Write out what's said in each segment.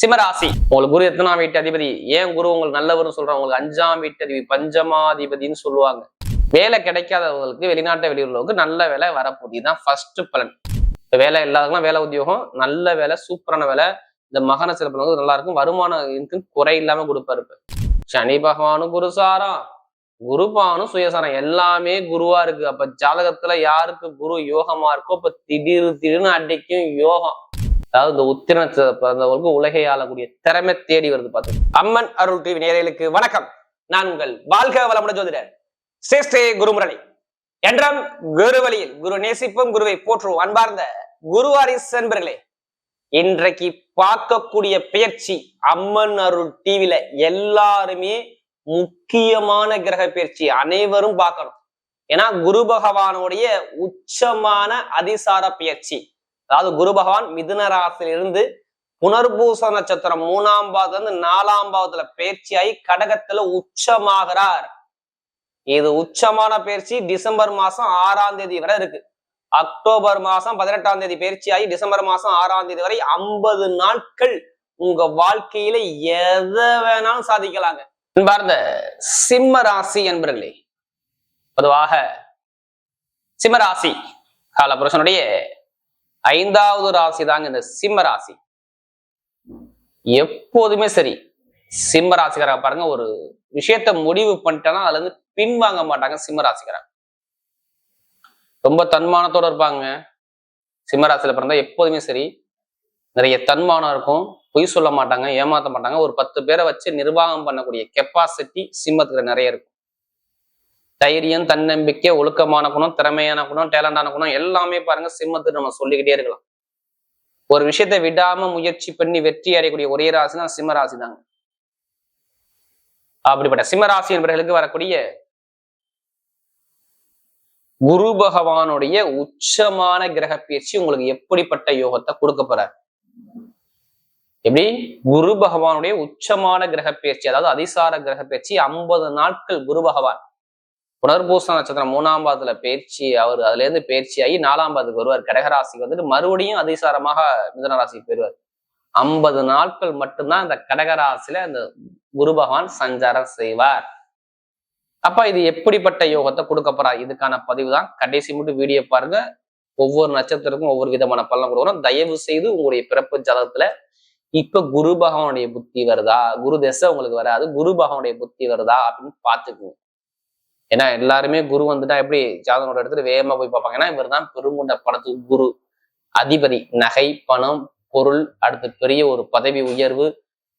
சிம்மராசி. உங்களுக்கு குரு எத்தனாம் வீட்டு அதிபதி? ஏன் குரு உங்களுக்கு நல்லவர்னு சொல்றாங்க? உங்களுக்கு அஞ்சாம் வீட்டு அதிபதி பஞ்சமாதிபதினு சொல்லுவாங்க. வேலை கிடைக்காதவங்களுக்கு வெளிநாட்டு வெளியூர்களுக்கு நல்ல வேலை வரப்போகுது இதுதான் ஃபர்ஸ்ட் பலன் வேலை இல்லாதவங்களாம் வேலை உத்தியோகம் நல்ல வேலை சூப்பரான வேலை. இந்த மகன சிறப்பு நல்லா இருக்கும். வருமானம் இருக்கு குறை இல்லாம கொடுப்பாரு சனி பகவானும் குருசாரம் குருபானும் சுயசாரம் எல்லாமே குருவா இருக்கு. அப்ப ஜாதகத்துல யாருக்கு குரு யோகமா இருக்கோ இப்ப திடீர் திடீர்னு அடிக்கும் யோகம். அதாவது இந்த உத்திரத்தை பிறந்தவர்களுக்கு உலகை ஆளக்கூடிய திறமை தேடி வருது பார்த்து அம்மன் அருள் டிவி நேரலுக்கு வணக்கம். நான் உங்கள் வாழ்க வளமுடன் ஜோதிடர் ஸ்ரேஷ்டே குருமுரளி. என்றும் குரு வழியில் குரு நேசிப்பும் குருவை போற்றுவோம். அன்பார்ந்த குருவாரி சென்பர்களே இன்றைக்கு பார்க்கக்கூடிய பயிற்சி அம்மன் அருள் டிவில எல்லாருமே முக்கியமான கிரக பயிற்சி அனைவரும் பார்க்கணும். ஏன்னா குரு பகவானுடைய உச்சமான அதிசார பயிற்சி அதாவது குரு பகவான் மிதுன ராசியிலிருந்து புனர்பூச நட்சத்திரம் மூணாம் பாவத்துல இருந்து நாலாம் பாவத்துல பயிற்சியாகி கடகத்துல உச்சமாகிறார். இது உச்சமான பயிற்சி டிசம்பர் மாசம் ஆறாம் தேதி வரை இருக்கு. அக்டோபர் மாசம் பதினெட்டாம் தேதி பயிற்சியாகி டிசம்பர் மாசம் ஆறாம் தேதி வரை ஐம்பது நாட்கள் உங்க வாழ்க்கையில எதை வேணாலும் சாதிக்கலாங்க. அன்பார்ந்த சிம்ம ராசி என்பர்களே பொதுவாக சிம்மராசி காலபுருஷனுடைய ஐந்தாவது ராசி தாங்க இந்த சிம்ம ராசி. எப்போதுமே சரி சிம்ம ராசிக்காரங்க பாருங்க ஒரு விஷயத்த முடிவு பண்ணிட்டேன்னா அதுல இருந்து பின்வாங்க மாட்டாங்க சிம்ம ராசிக்காரங்க. ரொம்ப தன்மானத்தோட இருப்பாங்க. சிம்ம ராசியில பிறந்தா எப்போதுமே சரி நிறைய தன்மானம் இருக்கும். பொய் சொல்ல மாட்டாங்க ஏமாத்த மாட்டாங்க. ஒரு பத்து பேரை வச்சு நிர்வாகம் பண்ணக்கூடிய கெப்பாசிட்டி சிம்மத்துக்கு நிறைய இருக்கும். தைரியம் தன்னம்பிக்கை ஒழுக்கமான குணம் திறமையான குணம் டேலண்டான குணம் எல்லாமே பாருங்க சிம்மத்துக்கு நம்ம சொல்லிக்கிட்டே இருக்கலாம். ஒரு விஷயத்தை விடாம முயற்சி பண்ணி வெற்றி அடையக்கூடிய ஒரே ராசி தான் சிம்ம ராசி தாங்க அப்படிப்பட்ட சிம்ம ராசி என்பவர்களுக்கு வரக்கூடிய குரு பகவானுடைய உச்சமான கிரக பயிற்சி உங்களுக்கு எப்படிப்பட்ட யோகத்தை கொடுக்க போறார்? எப்படி? குரு பகவானுடைய உச்சமான கிரக பயிற்சி அதாவது அதிசார கிரக பயிற்சி ஐம்பது நாட்கள் குரு பகவான் புனர்பூச நட்சத்திரம் மூணாம் பாதத்துல பயிற்சி அவர் அதுல இருந்து பயிற்சி ஆகி நாலாம் பாதத்துக்கு வருவார். கடகராசிக்கு வந்துட்டு மறுபடியும் அதிசாரமாக மிதனராசிக்கு பெறுவார் போயிருவார் ஐம்பது நாட்கள் மட்டும்தான் இந்த கடகராசியில இந்த குரு பகவான் சஞ்சாரம் செய்வார். அப்ப இது எப்படிப்பட்ட யோகத்தை கொடுக்க போறார்? இதுக்கான பதிவு தான் கடைசி மட்டும் வீடியோ பாருங்க. ஒவ்வொரு நட்சத்திரத்துக்கும் ஒவ்வொரு விதமான பலன் கொடுக்குறோம் தயவு செய்து உங்களுடைய பிறப்பு ஜாதகத்துல இப்ப குரு பகவானுடைய புத்தி வருதா? குரு தசை உங்களுக்கு வராது. குரு பகவானுடைய புத்தி வருதா? அப்படின்னு பாத்துக்குங்க ஏன்னா எல்லாருமே குரு வந்துட்டா எப்படி ஜாதகனோட இடத்துல வேகமா போய் பார்ப்பாங்க? ஏன்னா இவர் தான் பெருங்குண்ட படத்துக்கு குரு. அதிபதி நகை பணம் பொருள் அடுத்து பெரிய ஒரு பதவி உயர்வு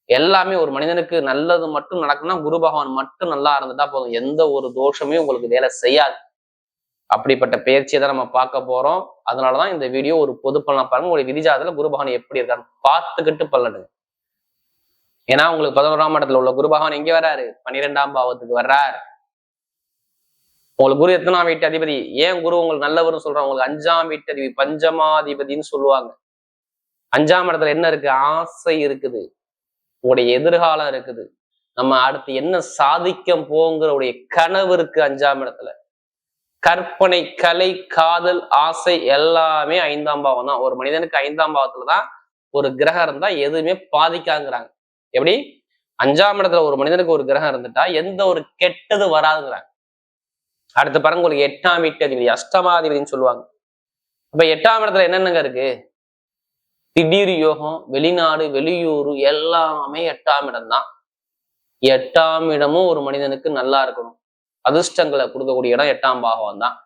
எல்லாமே ஒரு மனிதனுக்கு நல்லது மட்டும் நடக்கும்னா குரு பகவான் மட்டும் நல்லா இருந்துட்டா போதும். எந்த ஒரு தோஷமே உங்களுக்கு வேலை செய்யாது. அப்படிப்பட்ட பயிற்சியை தான் நம்ம பார்க்க போறோம். அதனாலதான் இந்த வீடியோ ஒரு பொது பலனா பாருங்க. உங்களுக்கு விதிஜாதத்துல குரு பகவான் எப்படி இருக்காரு பார்த்துக்கிட்டு பலனுங்க ஏன்னா உங்களுக்கு பதினோராம் இடத்துல உள்ள குரு பகவான் எங்க வர்றாரு? பன்னிரெண்டாம் பாவத்துக்கு வர்றாரு. உங்களுக்கு குரு எத்தனாம் வீட்டு அதிபதி? ஏன் குரு உங்களுக்கு நல்லவர்னு சொல்றாங்க? உங்களுக்கு அஞ்சாம் வீட்டு அதிபதி பஞ்சமாதிபதினு சொல்லுவாங்க. அஞ்சாம் இடத்துல என்ன இருக்கு? ஆசை இருக்குது. உங்களுடைய எதிர்காலம் இருக்குது. நம்ம அடுத்து என்ன சாதிக்க போங்கிறவுடைய கனவு இருக்கு அஞ்சாம் இடத்துல. கற்பனை கலை காதல் ஆசை எல்லாமே ஐந்தாம் பாவம் தான். ஒரு மனிதனுக்கு ஐந்தாம் பாவத்துல தான் ஒரு கிரகம் இருந்தா எதுவுமே பாதிக்காங்கிறாங்க எப்படி? அஞ்சாம் இடத்துல ஒரு மனிதனுக்கு ஒரு கிரகம் இருந்துட்டா எந்த ஒரு கெட்டது வராதுங்கிறாங்க. அடுத்து பாருங்க உங்களுக்கு எட்டாம் வீட்டு அதிபதி அஷ்டமாதிபதினு சொல்லுவாங்க. அப்ப எட்டாம் இடத்துல என்னென்னங்க இருக்கு? திடீர் யோகம் வெளிநாடு வெளியூர் எல்லாமே எட்டாம் இடம் தான் எட்டாம் இடமும் ஒரு மனிதனுக்கு நல்லா இருக்கணும். அதிர்ஷ்டங்களை கொடுக்கக்கூடிய இடம் எட்டாம் பாகம் தான்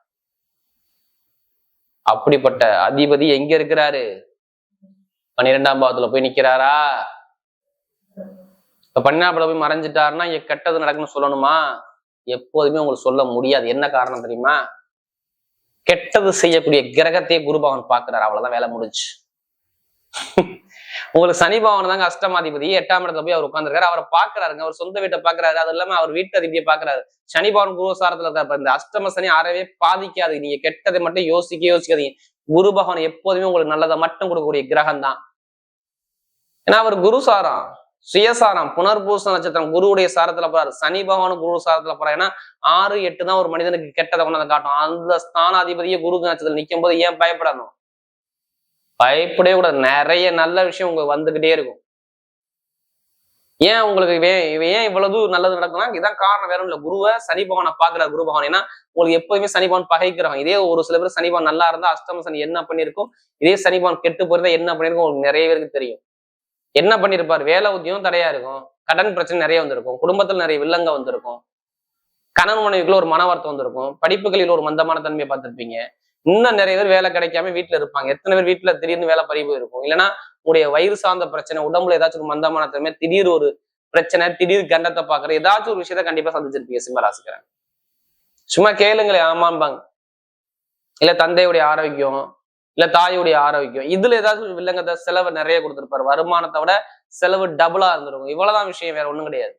அப்படிப்பட்ட அதிபதி எங்க இருக்கிறாரு? பன்னிரெண்டாம் பாவத்துல போய் நிக்கிறாரா? இப்ப பன்னிரெண்டாம் போய் மறைஞ்சிட்டாருன்னா இங்க கெட்டது நடக்குன்னு சொல்லணுமா? எப்போதுமே உங்களுக்கு சொல்ல முடியாது. என்ன காரணம் தெரியுமா? கெட்டது செய்யக்கூடிய கிரகத்தையே குருபவன் பார்க்கிறார். பாக்குறாரு அவ்வளவுதான் வேலை முடிஞ்சு. உங்களுக்கு சனி பவன் தாங்க அஷ்டமாதிபதி. எட்டாம் இடத்துல போய் அவர் உட்காந்துருக்காரு அவரை பாக்குறாருங்க அவர் சொந்த வீட்டை பாக்குறாரு அது இல்லாம அவர் வீட்டு அதிபதியை பாக்குறாரு சனி பவன் குருசாரத்துல இருக்காரு. இந்த அஷ்டம சனி அறவே பாதிக்காது. நீங்க கெட்டதை மட்டும் யோசிக்க யோசிக்காதீங்க. குரு பகவான் எப்போதுமே உங்களுக்கு நல்லதை மட்டும் கொடுக்கக்கூடிய கிரகம் தான் ஏன்னா அவர் குருசாரம் சுயசாரம் புனர்பூச நட்சத்திரம் குருவுடைய சாரத்துல போறாரு. சனி பகவான் குரு சாரத்துல போறாரு. ஏன்னா ஆறு எட்டு தான் ஒரு மனிதனுக்கு கெட்டதை கொண்டாந்து காட்டும். அந்த ஸ்தானாதிபதியே குரு நட்சத்திரம் நிற்கும் போது ஏன் பயப்படணும்? பயப்படவே கூடாது. நிறைய நல்ல விஷயம் உங்களுக்கு வந்துகிட்டே இருக்கும். ஏன் உங்களுக்கு ஏன் இவ்வளவு நல்லது நடக்கும்னா இதான் காரணம். வேற இல்ல. குருவை சனி பகவானை பாக்குற குரு பகவான். ஏன்னா உங்களுக்கு எப்பவுமே சனி பகவான் பகைக்கிறாங்க இதே ஒரு சில பேர் சனி பகவான் நல்லா இருந்தா அஷ்டம சனி என்ன பண்ணிருக்கும் இதே சனி பகவான் கெட்டு போயிருந்தா என்ன பண்ணிருக்கும் உங்களுக்கு நிறைய பேருக்கு தெரியும். என்ன பண்ணிருப்பாரு? வேலை உத்தியம் தடையா இருக்கும். கடன் பிரச்சனை நிறைய வந்திருக்கும். குடும்பத்துல நிறைய வில்லங்க வந்திருக்கும். கணவன் மனைவிக்குள்ள ஒரு மன வந்திருக்கும். படிப்புகளில் ஒரு மந்தமான தன்மையை பார்த்திருப்பீங்க. இன்னும் நிறைய பேர் வேலை கிடைக்காம வீட்டுல இருப்பாங்க. எத்தனை பேர் வீட்டுல திடீர்னு வேலை பறி போயிருக்கும். இல்லைன்னா உங்களுடைய வயிறு சார்ந்த பிரச்சனை உடம்புல ஏதாச்சும் ஒரு மந்தமான தன்மை திடீர் ஒரு பிரச்சனை திடீர் கண்டத்தை பாக்குற ஏதாச்சும் ஒரு விஷயத்த கண்டிப்பா சந்திச்சிருப்பீங்க சிம்மராசிக்கிறேன் சும்மா கேளுங்களே ஆமாம்பாங்க. இல்ல தந்தையுடைய ஆரோக்கியம் இல்ல தாயுடைய ஆரோக்கியம். இதுல ஏதாச்சும் வில்லங்கத்தை செலவு நிறைய கொடுத்துருப்பாரு. வருமானத்தை விட செலவு டபுளா இருந்திருக்கும். இவ்வளவுதான் விஷயம் வேற ஒண்ணும் கிடையாது.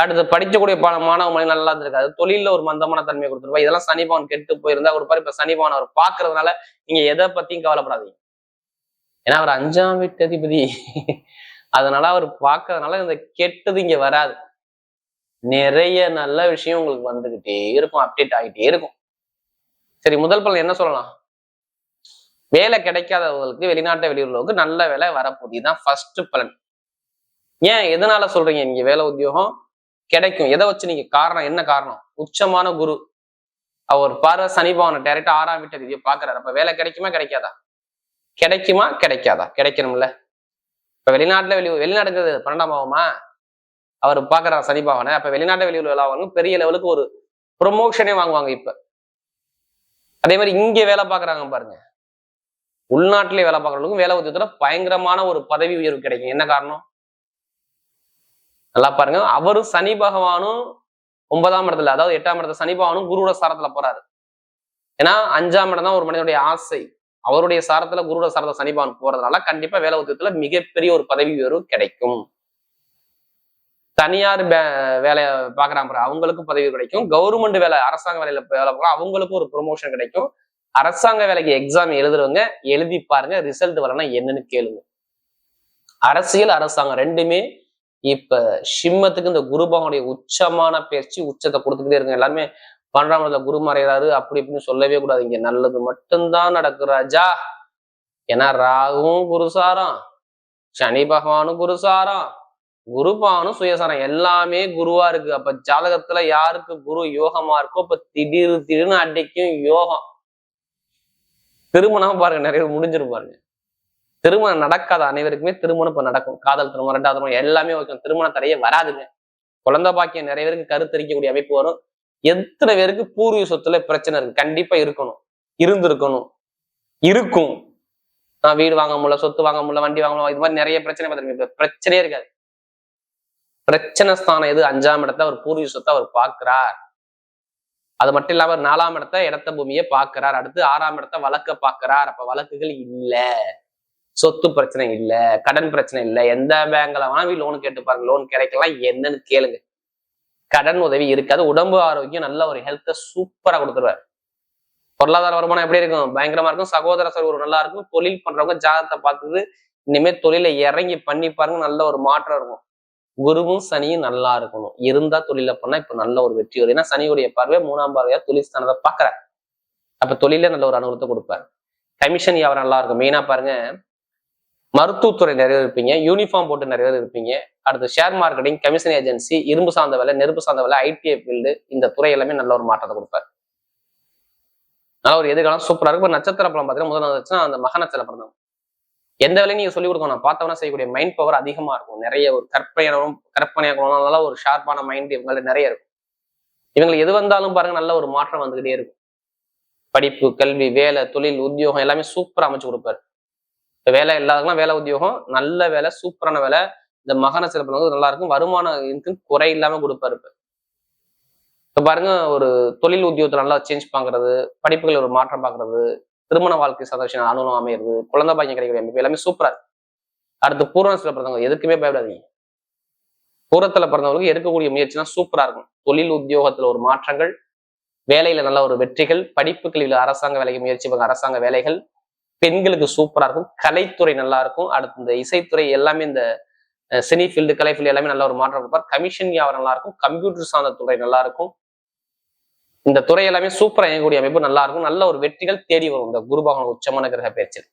அடுத்து படிக்கக்கூடிய பல மாணவ மொழி நல்லா இருந்திருக்காது தொழில ஒரு மந்தமான தன்மையை கொடுத்துருப்பா இதெல்லாம் சனிபவன் கெட்டு போயிருந்தா கொடுப்பாரு. இப்ப சனிபவன் அவர் பாக்குறதுனால நீங்க எதை பத்தியும் கவலைப்படாதீங்க. ஏன்னா அவர் அஞ்சாம் வீட்டு அதிபதி. அதனால அவர் பார்க்கறதுனால இந்த கெட்டது இங்க வராது. நிறைய நல்ல விஷயம் உங்களுக்கு வந்துகிட்டே இருக்கும். அப்டேட் ஆகிட்டே இருக்கும். சரி முதல் பலன் என்ன சொல்லலாம்? வேலை கிடைக்காதவங்களுக்கு வெளிநாட்டு வெளியுறவுக்கு நல்ல வேலை வரப்போகுது இதுதான் ஃபர்ஸ்ட் பலன். ஏன்? எதனால சொல்றீங்க? நீங்க வேலை உத்தியோகம் கிடைக்கும். எதை வச்சு நீங்க காரணம்? என்ன காரணம்? உச்சமான குரு. அவர் பார்வை சனி பவனை ஆறாம் வீட்டு ரீதியை பாக்குறாரு அப்ப வேலை கிடைக்குமா? கிடைக்காதா? கிடைக்குமா? கிடைக்காதா? கிடைக்கணும்ல. இப்ப வெளிநாட்டுல வெளி வெளிநாடுங்கிறது பன்னெண்டாம் பாவமா? அவர் பாக்குறாரு சனி பவனை அப்ப வெளிநாட்டு வெளியூர் வேலை வாங்க பெரிய லெவலுக்கு ஒரு ப்ரொமோஷனே வாங்குவாங்க இப்ப. அதே மாதிரி இங்க வேலை பாக்குறாங்க பாருங்க. உள்நாட்டிலே வேலை பார்க்கறவங்களுக்கும் வேலை உத்தியத்துல பயங்கரமான ஒரு பதவி உயர்வு கிடைக்கும். என்ன காரணம்? நல்லா பாருங்க. அவரும் சனி பகவானும் ஒன்பதாம் இடத்துல அதாவது எட்டாம் இடத்துல சனி பகவானும் குருவோட சாரத்துல போறாரு. ஏன்னா அஞ்சாம் இடம் தான் ஒரு மனிதனுடைய ஆசை. அவருடைய சாரத்துல குருவோட சாரத்துல சனி பகவான் போறதுனால கண்டிப்பா வேலை உத்தியத்துல மிகப்பெரிய ஒரு பதவி உயர்வு கிடைக்கும். தனியார் வே- வேலையை பாக்குறாங்க அவங்களுக்கும் பதவி கிடைக்கும். கவர்மெண்ட் வேலை அரசாங்க வேலையில வேலை பார்க்குறோம் அவங்களுக்கும் ஒரு ப்ரொமோஷன் கிடைக்கும். அரசாங்க வேலைக்கு எக்ஸாம் எழுதுறவங்க எழுதி பாருங்க ரிசல்ட் வரலன்னா என்னன்னு கேளுங்க. அரசியல் அரசாங்கம் ரெண்டுமே இப்ப சிம்மத்துக்கு இந்த குருபாவனுடைய உச்சமான பேச்சு உச்சத்தை கொடுத்துக்கிட்டே இருங்க எல்லாருமே பன்றாமத்துல குரு மறைகிறாரு அப்படி இப்படின்னு சொல்லவே கூடாது. இங்க நல்லது மட்டும்தான் நடக்கு ராஜா. ஏன்னா ராகுவும் குருசாரம் சனி பகவானும் குருசாரம் குருபானும் சுயசாரம் எல்லாமே குருவா இருக்கு. அப்ப ஜாதகத்துல யாருக்கு குரு யோகமா இருக்கோ இப்ப திடீர் திடீர்னு அடிக்கும் யோகம். திருமணம் பாருங்க நிறைய பேர் முடிஞ்சிரும் பாருங்க. திருமணம் நடக்காத அனைவருக்குமே திருமணம் இப்ப நடக்கும். காதல் திருமணம் ரெண்டாவது திருமணம் எல்லாமே ஓகே திருமணம் தடையே வராதுங்க. குழந்தை பாக்கியம் நிறைய பேருக்கு கருத்தரிக்கக்கூடிய அமைப்பு வரும். எத்தனை பேருக்கு பூர்வீக சொத்துல பிரச்சனை இருக்கு? கண்டிப்பா இருக்கணும். இருந்திருக்கணும். இருக்கும். நான் வீடு வாங்க முடியல சொத்து வாங்க முடியல வண்டி வாங்க முடியல இது மாதிரி நிறைய பிரச்சனை பார்த்துருக்கீங்க. பிரச்சனையே இருக்காது. பிரச்சனை ஸ்தானம் எது? அஞ்சாம் இடத்த அவர் பூர்வீக சொத்தை அவர் பார்க்கிறார். அது மட்டும் இல்லாம நாலாம் இடத்த இடத்த பூமியை பார்க்கிறார். அடுத்து ஆறாம் இடத்த வழக்க பார்க்கிறார். அப்ப வழக்குகள் இல்ல. சொத்து பிரச்சனை இல்ல. கடன் பிரச்சனை இல்ல. எந்த பேங்க்ல வாங்கி லோன் கேட்டு பாருங்க. லோன் கிடைக்கலாம். என்னன்னு கேளுங்க. கடன் உதவி இருக்காது. உடம்பு ஆரோக்கியம் நல்ல ஒரு ஹெல்த்தை சூப்பரா கொடுத்துருவாரு. பொருளாதார வருமானம் எப்படி இருக்கும்? பயங்கரமா இருக்கும். சகோதர சகோதரர் நல்லா இருக்கும். தொழில் பண்றவங்க ஜாதகத்தை பார்த்துட்டு இனிமேல் தொழிலை இறங்கி பண்ணி பாருங்க. நல்ல ஒரு மாற்றம் இருக்கும். குருவும் சனியும் நல்லா இருக்கணும். இருந்தா தொழில பண்ணா இப்ப நல்ல ஒரு வெற்றி வரும். ஏன்னா சனியுடைய பார்வை மூணாம் பார்வையா தொழில் ஸ்தானத்தை பாக்குறாரு அப்ப தொழில நல்ல ஒரு அனுகூலத்தை கொடுப்பாரு. கமிஷன் வியாபாரம் நல்லா இருக்கும்? மெயினா பாருங்க மருத்துவத்துறை நிறைய இருப்பீங்க. யூனிஃபார்ம் போட்டு நிறைய பேர் இருப்பீங்க. அடுத்து ஷேர் மார்க்கெட்டிங் கமிஷன் ஏஜென்சி இரும்பு சார்ந்த வேலை நெருப்பு சார்ந்த வேலை ஐடிஐ ஃபீல்டு இந்த துறை எல்லாமே நல்ல ஒரு மாற்றத்தை கொடுப்பாரு. நல்ல ஒரு எதிர்காலம் சூப்பரா இருக்கும். நட்சத்திர படம் பார்த்தீங்கன்னா முதல் நட்சத்திரம் அந்த மக நட்சத்திர பலம் எந்த வேலையும் நீங்க சொல்லிக் கொடுக்கணும். பார்த்தவனா செய்யக்கூடிய மைண்ட் பவர் அதிகமா இருக்கும். நிறைய ஒரு கற்பனையாகவும் கற்பனையாகவும் நல்ல ஒரு ஷார்ப்பான மைண்ட் இவங்கள்ட்ட நிறைய இருக்கும். இவங்களுக்கு எது வந்தாலும் பாருங்க நல்ல ஒரு மாற்றம் வந்துகிட்டே இருக்கும். படிப்பு கல்வி வேலை தொழில் உத்தியோகம் எல்லாமே சூப்பரா அமைச்சு கொடுப்பாரு. இப்ப வேலை இல்லாதவங்களாம் வேலை உத்தியோகம் நல்ல வேலை சூப்பரான வேலை. இந்த மகன சிறப்பு வந்து நல்லா இருக்கும். வருமானம் இருக்கும் குறை இல்லாம கொடுப்பாரு இப்ப. பாருங்க ஒரு தொழில் உத்தியோகத்தை நல்லா சேஞ்ச் பாக்குறது படிப்புகள் ஒரு மாற்றம் பாக்குறது திருமண வாழ்க்கை சந்தோஷம் அனுகூலம் அமையிறது குழந்தை பாக்கியம் கிடைக்கிற அமைப்பு எல்லாமே சூப்பரா இருக்கு. அடுத்து பூரணத்துல பிறந்தவங்க எதுக்குமே பயப்படாதீங்க. பூரத்துல பிறந்தவங்களுக்கு எடுக்கக்கூடிய முயற்சினா சூப்பரா இருக்கும். தொழில் உத்தியோகத்துல ஒரு மாற்றங்கள் வேலையில நல்ல ஒரு வெற்றிகள் படிப்புகளில் அரசாங்க வேலைக்கு முயற்சி அரசாங்க வேலைகள் பெண்களுக்கு சூப்பரா இருக்கும். கலைத்துறை நல்லா இருக்கும். அடுத்து இந்த இசைத்துறை எல்லாமே இந்த சினி ஃபீல்டு கலை ஃபீல்டு எல்லாமே நல்ல ஒரு மாற்றம் கொடுப்பார். கமிஷன் வியாபாரம் நல்லா இருக்கும். கம்ப்யூட்டர் சார்ந்த துறை நல்லா இருக்கும். இந்த துறை எல்லாமே சூப்பரா இயங்கக்கூடிய அமைப்பு நல்லா இருக்கும். நல்ல ஒரு வெற்றிகள் தேடி வரும். இந்த குருபகவான் உச்சமான கிரக பயிற்சியில்.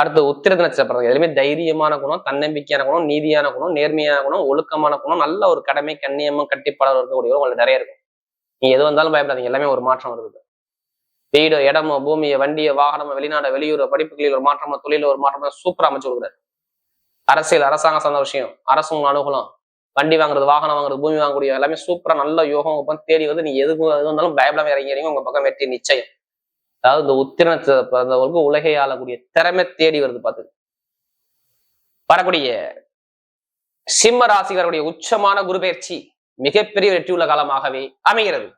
அடுத்து உத்திரத நட்சத்திரம் எதுவுமே தைரியமான குணம் தன்னம்பிக்கையான குணம் நீதியான குணம் நேர்மையான குணம் ஒழுக்கமான குணம் நல்ல ஒரு கடமை கண்ணியமும் கட்டிப்பாளர் இருக்கக்கூடிய உங்களுக்கு நிறைய இருக்கும். நீங்க எது வந்தாலும் பயப்படாதீங்க. எல்லாமே ஒரு மாற்றம் வருது. வீடோ இடமோ பூமியை வண்டியை வாகனமோ வெளிநாடு வெளியூர் படிப்புகளில் ஒரு மாற்றமோ தொழில ஒரு மாற்றமோ சூப்பரா அமைச்சு கொடுக்குறாரு. அரசியல் அரசாங்கம் சார்ந்த விஷயம். அரசு அனுகூலம். வண்டி வாங்குறது வாகனம் வாங்குறது பூமி வாங்கக்கூடிய எல்லாமே சூப்பரா நல்ல யோகம் உங்க தேடி வந்து நீ எதுக்கு எது வந்தாலும் பயப்படாம இறங்கிறீங்க உங்க பக்கம் வெற்றி நிச்சயம். அதாவது இந்த உத்திரணத்தை பிறந்தவர்களுக்கு உலகை ஆளக்கூடிய திறமை தேடி வருது பார்த்து வரக்கூடிய சிம்ம ராசிகருடைய உச்சமான குரு பயிற்சி மிகப்பெரிய வெற்றியுள்ள காலமாகவே அமைகிறது.